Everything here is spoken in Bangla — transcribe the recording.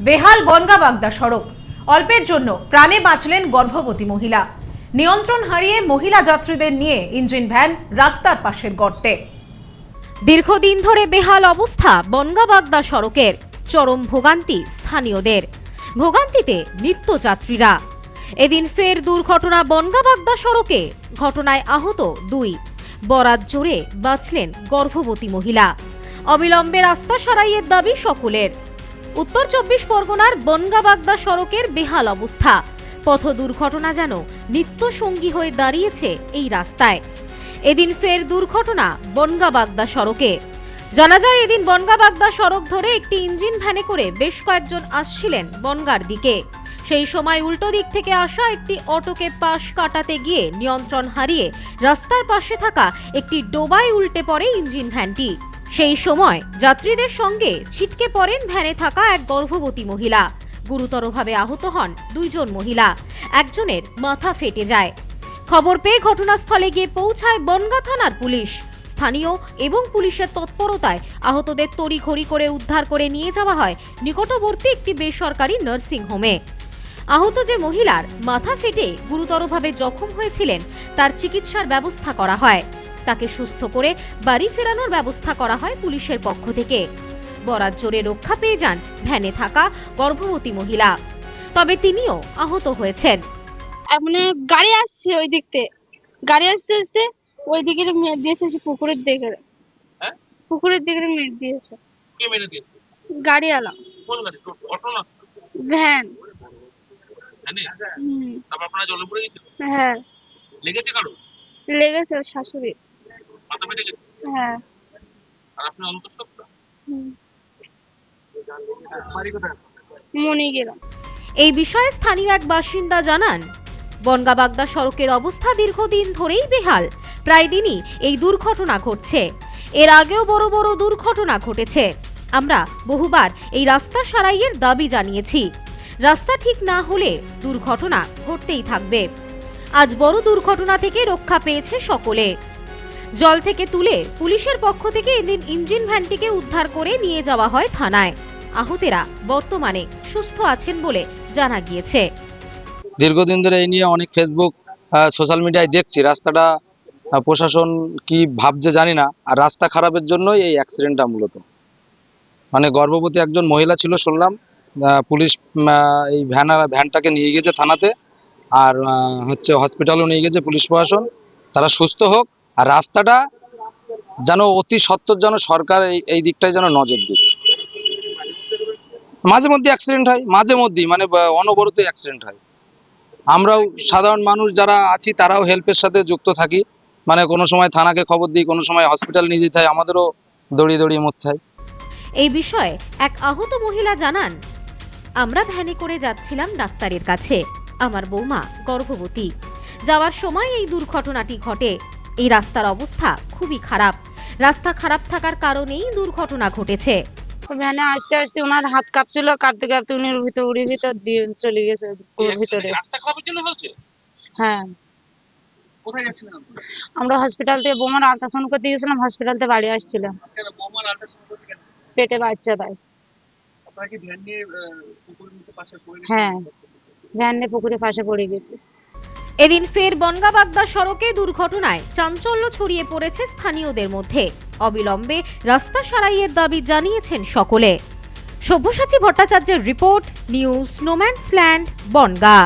বেহাল বনগা বাগদা সড়ক। অল্পের জন্য প্রাণে বাঁচলেন গর্ভবতী মহিলা। নিয়ন্ত্রণ হারিয়ে মহিলা যাত্রীদের নিয়ে ইঞ্জিন ভ্যান রাস্তার পাশের গর্তে। দীর্ঘদিন ধরে বেহাল অবস্থা বনগা বাগদা সড়কের। চরম ভোগান্তি স্থানীয়দের। ভোগান্তিতে নিত্যযাত্রীরা এদিন ফের দুর্ঘটনা বনগা বাগদা সড়কে। ঘটনায় আহত দুই। বরাত জোরে বাঁচলেন গর্ভবতী মহিলা। অবিলম্বে রাস্তা সারাইয়ের দাবি সকলের। উত্তর চব্বিশ পরগনার বনগাবাগদা সড়কের বেহাল অবস্থা। পথ দুর্ঘটনা যেন নিত্য সঙ্গী হয়ে দাঁড়িয়েছে এই রাস্তায়। এদিন ফের দুর্ঘটনা বনগাবাগদা সড়কে। জানা যায়, এদিন বনগাবাগদা সড়ক ধরে একটি ইঞ্জিন ভ্যানে করে বেশ কয়েকজন আসছিলেন বনগার দিকে। সেই সময় উল্টো দিক থেকে আসা একটি অটোকে পাশ কাটাতে গিয়ে নিয়ন্ত্রণ হারিয়ে রাস্তার পাশে থাকা একটি ডোবায় উল্টে পড়ে ইঞ্জিন ভ্যানটি। সেই সময় যাত্রীদের সঙ্গে ছিটকে পড়েন ভ্যানে থাকা এক গর্ভবতী মহিলা। গুরুতরভাবে আহত হন দুইজন মহিলা। একজনের মাথা ফেটে যায়। খবর পেয়ে ঘটনাস্থলে গিয়ে পৌঁছায় বনগা থানার পুলিশ। স্থানীয় এবং পুলিশের তৎপরতায় আহতদের তড়িঘড়ি করে উদ্ধার করে নিয়ে যাওয়া হয় নিকটবর্তী একটি বেসরকারি নার্সিং হোমে। আহত যে মহিলার মাথা ফেটে গুরুতরভাবে জখম হয়েছিলেন, তার চিকিৎসার ব্যবস্থা করা হয়। তাকে সুস্থ করে বাড়ি ফেরানোর ব্যবস্থা করা হয় পুলিশের পক্ষ থেকে। বরাত জোরে রক্ষা পেয়ে যান ভ্যানে থাকা গর্ভবতী মহিলা। তবে তিনিও আহত হয়েছেন। মানে গাড়ি আসছে ওই দিক থেকে গাড়ি আসতে আসতে ওই দিকে মেয়ে দিয়েছে সে পুকুরের দিকে। হ্যাঁ? পুকুরের দিকে মেয়ে দিয়েছে। কে মেরে দিয়েছে? গাড়ি আলা কোন গাড়ি? অটো না? ভ্যান। তারপর আপনারা জলে পড়ে গেছিল হ্যাঁ। লেগেছে কারও? লেগেছে শাশুড়ি। মাথা ফেটে গেছে? হ্যাঁ। আর আপনি অন্তঃসত্ত্বা? হুম, বাড়ি কোথায়? মনে গেলাম এই বিষয়ে স্থানীয় এক বাসিন্দা জানান বনগাবাগদা সড়কের অবস্থা দীর্ঘদিন ধরেই বেহাল। প্রায় দিনই এই দুর্ঘটনা ঘটছে। এর আগেও বড় বড় দুর্ঘটনা ঘটেছে। আমরা বহুবার এই রাস্তা সারাইয়ের দাবি জানিয়েছি। রাস্তা ঠিক না হলে দুর্ঘটনা ঘটতেই থাকবে। আজ বড় দুর্ঘটনা থেকে রক্ষা পেয়েছে সকলে। জল থেকে তুলে পুলিশের পক্ষ থেকে এদিন ইঞ্জিন ভ্যানটিকে উদ্ধার করে নিয়ে যাওয়া হয় থানায়। আহতেরা বর্তমানে সুস্থ আছেন বলে জানা গিয়েছে। দীর্ঘদিন ধরে এই নিয়ে অনেক ফেসবুক সোশ্যাল মিডিয়ায় দেখছি। রাস্তাটা প্রশাসন কি ভাবছে জানি না। আর রাস্তা খারাপের জন্যই এই অ্যাক্সিডেন্টটা মূলত। মানে গর্ভবতী একজন মহিলা ছিল শুনলাম পুলিশ এই ভ্যান, ভ্যানটাকে নিয়ে গেছে থানাতে। আর হচ্ছে হসপিটালও নিয়ে গেছে পুলিশ প্রশাসন। তারা সুস্থ হোক আর রাস্তাটা যেন অতি সত্বর যেন সরকার এই দিকটায় যেন নজর দিক। মাঝে মধ্যে অ্যাক্সিডেন্ট হয়, মাঝে মধ্যেই মানে অনবরত অ্যাক্সিডেন্ট হয়। আমরাও সাধারণ মানুষ যারা আছি, তারাও হেল্পের সাথে যুক্ত থাকি। মানে কোনো সময় থানাকে খবর দিই, কোনো সময় হসপিটাল নিয়ে যেতে হয়, আমাদেরও দড়িয়ে দড়িয়ে মরতে হয়। এই বিষয়ে এক আহত মহিলা জানান, আমরা ভ্যানে করে যাচ্ছিলাম ডাক্তারের কাছে। আমার বৌমা গর্ভবতী। যাওয়ার সময় এই দুর্ঘটনাটি ঘটে। এই রাস্তার অবস্থা খুবই খারাপ। রাস্তা খারাপ থাকার কারণেই দুর্ঘটনা ঘটেছে। ভ্যানে আসতে আসতে ওনার হাত কাঁপছিল কাঁপতে কাঁপতে উনি ওর ভিতর উড়ির ভিতর দিয়ে চলে গেছে ভিতরে। রাস্তা খারাপের জন্য হয়েছে? হ্যাঁ। কোথায় আমরা হসপিটাল থেকে বৌমার আলট্রাসাউন্ড করতে গেছিলাম হসপিটাল থেকে বাড়ি আসছিলাম। কেন আল্ট্রাসাউন্ড করতে পেটে বাচ্চা দেয়। আপনারা কি ভ্যান নিয়ে পুকুরের পাশে পড়ে হ্যাঁ। ভ্যান নিয়ে পুকুরের পাশে পড়ে গেছে। এদিন ফের বনগাবাগদা সড়কে দুর্ঘটনায় চাঞ্চল্য ছড়িয়ে পড়েছে স্থানীয়দের মধ্যে। অবিলম্বে রাস্তা সারাইয়ের দাবি জানিয়েছেন সকলে। সব্যসাচী ভট্টাচার্যের report, news, no man's land, Bongaon.